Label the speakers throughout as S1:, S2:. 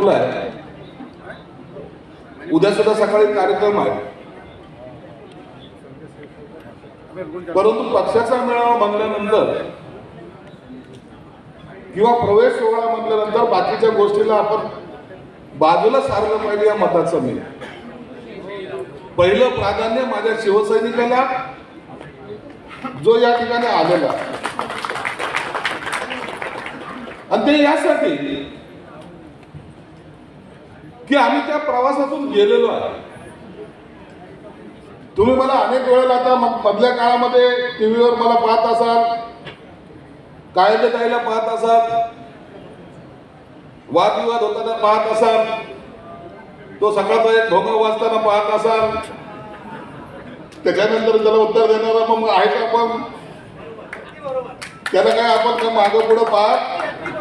S1: नागपूरला आहे उद्या सुद्धा सकाळी कार्यक्रम आहे. परंतु पक्षाचा मेळावा म्हणल्यानंतर किंवा प्रवेश सोहळा म्हटल्यानंतर बाकीच्या गोष्टीला आपण बाजूला सारलं पाहिजे या मताचं मी. पहिलं प्राधान्य माझ्या शिवसैनिकाला जो या ठिकाणी आलेला. आणि ते यासाठी की आम्ही त्या प्रवासातून गेलेलो आहे. तुम्ही मला अनेक वेळेला आता मधल्या काळामध्ये टीव्हीवर मला पाहत असाल कायदे कायला पाहत असाल वादविवाद होताना पाहत असाल तो सकाळचा एक भोंगा वाचताना पाहत असाल त्याच्यानंतर त्याला उत्तर देणारा मग आहे का आपण? त्याला काय आपण काय मागं पुढं पाहत?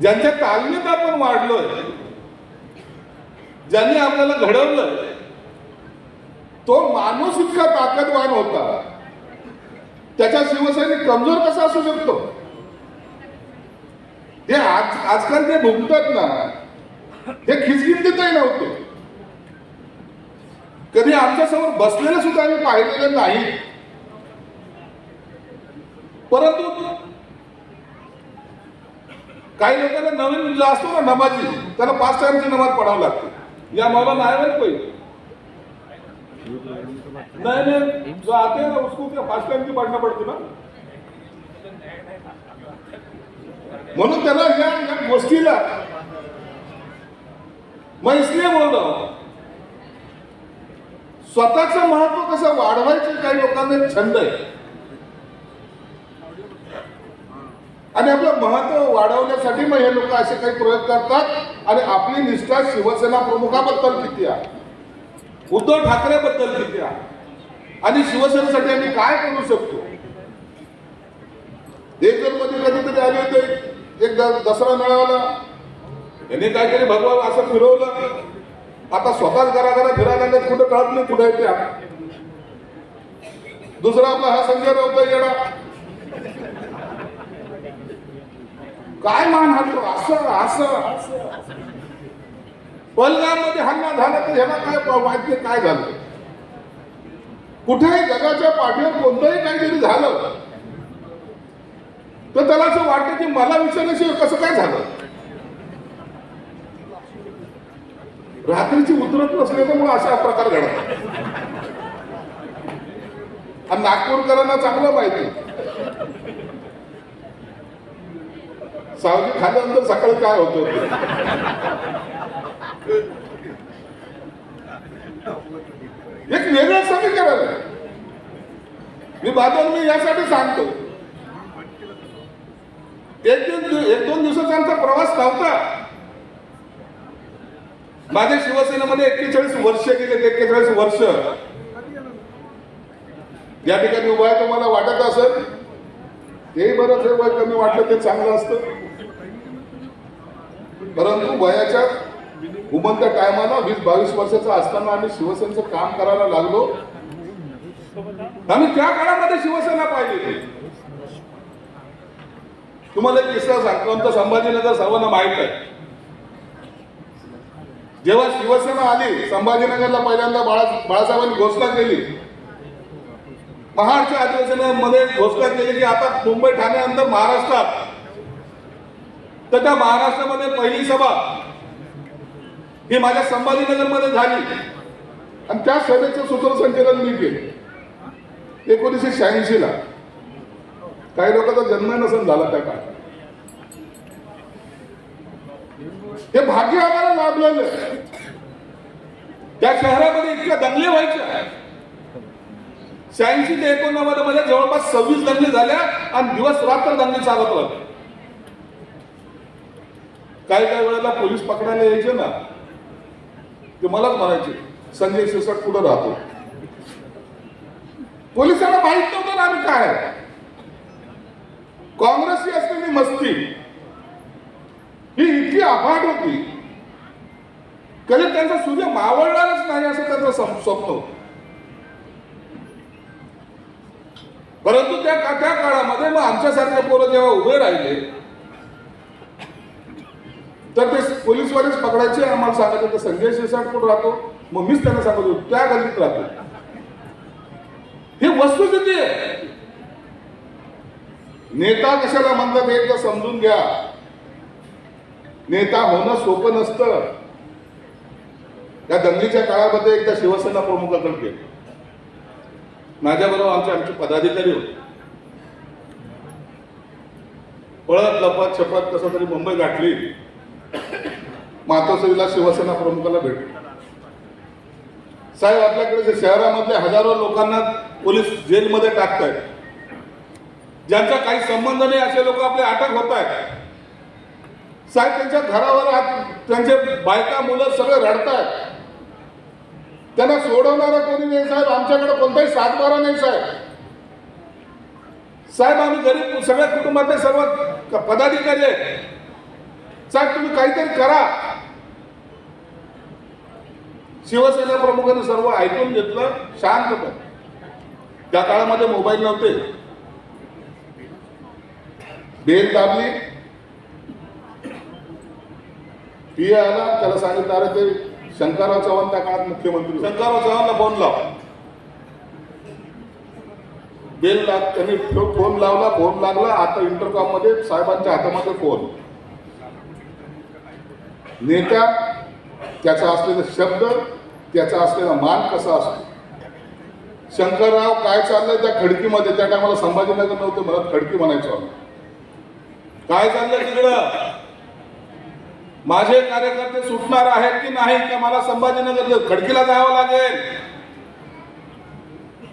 S1: ज्यांच्या तालमीत आपण वाढलोय ज्यांनी आपल्याला घडवलं तो माणूस इतका ताकदवान होता. त्याच्या शिवसैनिक कमजोर कसा असू शकतो? हे आज आजकाल जे भुंकतात ना हे खिचगिंतीतही नव्हते. कधी आमच्यासमोर बसलेले सुद्धा आम्ही पाहिलेले नाही. परंतु काही लोकांना नवीन जो असतो ना नमाजी त्याला पाच टाइमची नमाज पडावं लागते. या मला नाही बरं कोई नहीं नहीं. जो आते हैं ना उसको क्या पाच टाइम की पढ़ना पड़ती ना. म्हणून त्याला या या गोष्टीला. मग इसलिए बोल रहा हूं स्वतःचं महत्त्व कसं वाढवायचं काही लोकांना छंद आहे. आणि आपलं महत्त्व वाढवण्यासाठी मग हे लोक असे काही प्रयोग करतात. आणि आपली निष्ठा शिवसेना प्रमुखाबद्दल किती आहे? उद्धव ठाकरेबद्दल किती आहे? आणि शिवसेनेसाठी आम्ही काय करू शकतो? एक मध्ये कधीतरी आले होते एक दसरा मेळावाला यांनी केले भगवान असं फिरवलं. आता स्वतःच घराघरा फिरायला लागले कुठं कळत नाही कुठे त्या दुसरा आपला हा संजय राऊत येणार. काय मान हलतो? असं असं. पलगाम हल्ला झाला तर ह्याला काय माहिती काय झालं? कुठेही जगाच्या पाठीवर कोणतंही काहीतरी झालं. तर त्याला असं वाटतं की मला विचारल्याशिवाय कसं काय झालं? रात्रीची उतरत नसल्यामुळे अशा प्रकार घडतात आणि नागपूरकरांना चांगलं माहिती. सावजी खाल्ल्यानंतर सकाळी काय होतं एक वेगळं समीकरण आहे मी बादल मी यासाठी सांगतो एक दोन एक दोन दिवसाचा आमचा प्रवास नव्हता माझ्या शिवसेनेमध्ये एक्केचाळीस वर्ष गेले एक्केचाळीस वर्ष या ठिकाणी उभा आहे तुम्हाला वाटत असेल तेही बरंच हे वय कमी वाटलं ते चांगलं असतं परंतु वयाच्या उमंत टायमाला वीस बावीस वर्षाचा असताना आम्ही शिवसेनेचं काम करायला लागलो. आम्ही त्या काळामध्ये शिवसेना पाहिली तुम्हाला एक किस्सा सांगतो आमचा संभाजीनगर सर्वांना माहीत आहे. जेव्हा शिवसेना आली संभाजीनगरला पहिल्यांदा बाळा बाळासाहेबांनी घोषणा केली. महाडच्या अधिवेशनामध्ये घोषणा केली की आता मुंबई ठाण्यानंतर महाराष्ट्रात तर त्या महाराष्ट्रामध्ये पहिली सभा ही माझ्या संभाजीनगरमध्ये झाली. आणि त्या सभेचं सूत्रसंचालन मी केलं. एकोणीसशे शहाऐंशी ला काही लोकांचा जन्म नसन झाला त्या काळात. हे भाग्य आम्हाला लाभलेलं त्या शहरामध्ये इतक्या दंगली व्हायच्या. शहाऐंशी ते एकोणनव्वदमध्ये जवळपास सव्वीस दंगली झाल्या आणि दिवस रात्र दंगली चालत राहते. काही काही वेळेला पोलीस पकडायला यायचे ना ते मलाच म्हणायचे संजय शिरसाट कुठं राहतो? पोलिसांना माहीत नव्हतं ना आम्ही काय. काँग्रेसची असलेली मस्ती ही इतकी अफाट होती. कधी त्यांचा सूर्य मावळणारच नाही असं त्यांचं स्वप्न परंतु त्या त्या काळामध्ये मग आमच्यासारखे पोरं जेव्हा उभे राहिले पोलीसवालेच पकडायचे आम्हाला सांगायचं तर संजय शिरसाट कुठं राहतो? मग मीच त्यांना सांगत होतो त्या गल्लीत राहतो. हे वस्तुस्थिती आहे. नेता कशाला म्हणतात हे एकदा समजून घ्या. नेता होणं सोपं नसतं. त्या दंगलीच्या काळामध्ये एकदा शिवसेना प्रमुखाकडे गेलो. माझ्याबरोबर आमचे आमचे पदाधिकारी होते. पळत लपत छपत कसं तरी मुंबई गाठली. मातोश्रीला शिवसेना प्रमुखाला भेटली साहेब आपल्याकडे जे शहरामधल्या हजारो लोकांना पोलीस जेलमध्ये टाकतायत ज्यांचा काही संबंध नाही असे लोक आपले अटक होत आहेत साहेब त्यांच्या घरावर हात त्यांचे बायका मुलं सगळे रडतायत. त्यांना सोडवणारा कोणी नाही साहेब. आमच्याकडे कोणताही सातबारा नाही साहेब. साहेब आम्ही गरीब सगळ्या कुटुंबातले सर्व पदाधिकारी आहेत. साहेब तुम्ही काहीतरी करा. शिवसेना प्रमुखांनी सर्व ऐकून घेतलं शांतपणे त्या काळामध्ये मोबाईल नव्हते. बेल दाबली. पी आला त्याला सांगितलं अरे ते शंकरराव चव्हाण त्या काळात मुख्यमंत्री. शंकरराव चव्हाणला फोन लाव. बेल लाग त्यांनी फोन लावला फोन लागला आता इंटरकॉममध्ये साहेबांच्या हातामध्ये फोन नेत्या त्याचा असलेला शब्द त्याचा असलेला मान कसा असतो? शंकरराव काय चाललंय त्या खडकीमध्ये? त्या टायमाला संभाजीनगर नव्हतं मला खडकी म्हणायचो आम्ही. काय चाललंय तिकडं? माझे कार्यकर्ते सुटणार आहेत की नाही का मला संभाजीनगर खडकीला जावं लागेल.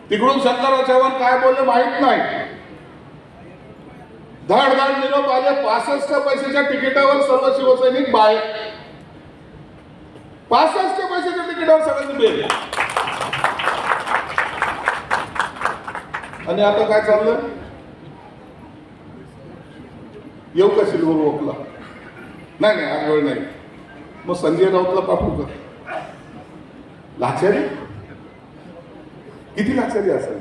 S1: तिकडून शंकरराव चव्हाण काय बोलले माहीत नाही. धाड धाड निरोप आले पासष्ट पैशाच्या तिकिटावर सर्व शिवसैनिक बाहेर. पासष्ट पैशाच्या तिकिटावर सगळ्यांनी बेल आणि आता काय चाललं येऊ का सिल्वर वॉकला? नाही नाही आज वेळ नाही. मग संजय राऊतला पाठवू का? लाचारी? किती लाचारी असेल?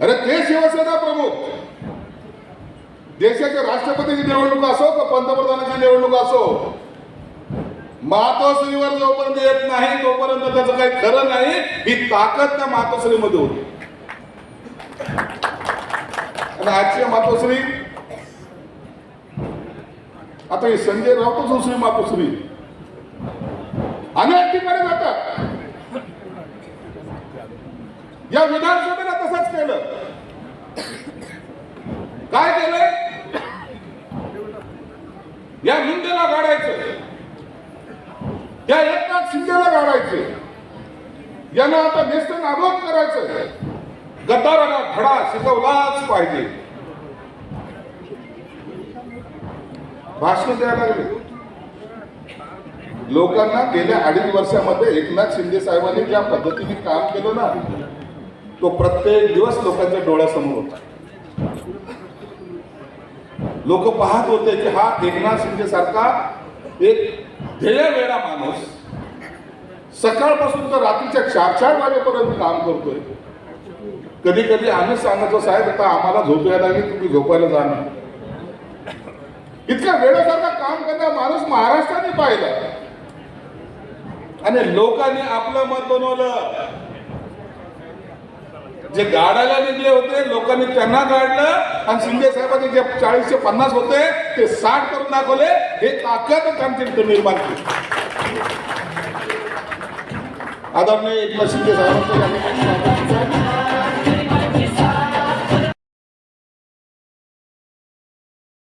S1: अरे ते शिवसेना प्रमुख. देशाच्या राष्ट्रपतीची निवडणूक असो का पंतप्रधानाची निवडणूक असो? मातोश्रीवर जोपर्यंत येत नाही तोपर्यंत त्याचं काही खरं नाही. ही ताकद त्या मातोश्रीमध्ये होती. आणि आजची मातोश्री आता हे संजय राऊतच दुसरी मातोश्री. अनेक ठिकाणी जातात. या विधानसभेला तसंच केलं. काय केलंय? या मुंडेला गाडायचं. या एकनाथ शिंदेला गाडायचे यांना आता नेस्त नाबूद करायचं गद्दाराला धडा शिकवलाच पाहिजे. भाषण द्यायला लागले. लोकांना गेल्या अडीच वर्षामध्ये एकनाथ शिंदे साहेबांनी ज्या पद्धतीने काम केलं ना तो प्रत्येक दिवस लोकांच्या डोळ्यासमोर होता. लोक पाहत होते की हा एकनाथ शिंदे सारखा एक ध्येय वेळा माणूस सकाळपासून तर रात्रीच्या चार चार वाजेपर्यंत काम करतोय. कधी कधी आम्ही सांगतो साहेब आता आम्हाला झोप यायला लागली तुम्ही झोपायला जाणार इतक्या वेळेसारखा काम करणारा माणूस महाराष्ट्राने पाहिला आणि लोकांनी आपलं मत बनवलं. जे गाडायला निघले होते लोकांनी त्यांना गाडलं आणि शिंदे साहेबांचे जे चाळीसशे पन्नास होते ते साठ करून दाखवले. हे ताकद त्यांची निर्माण केली. आदरणीय एकनाथ शिंदे साहेबांचं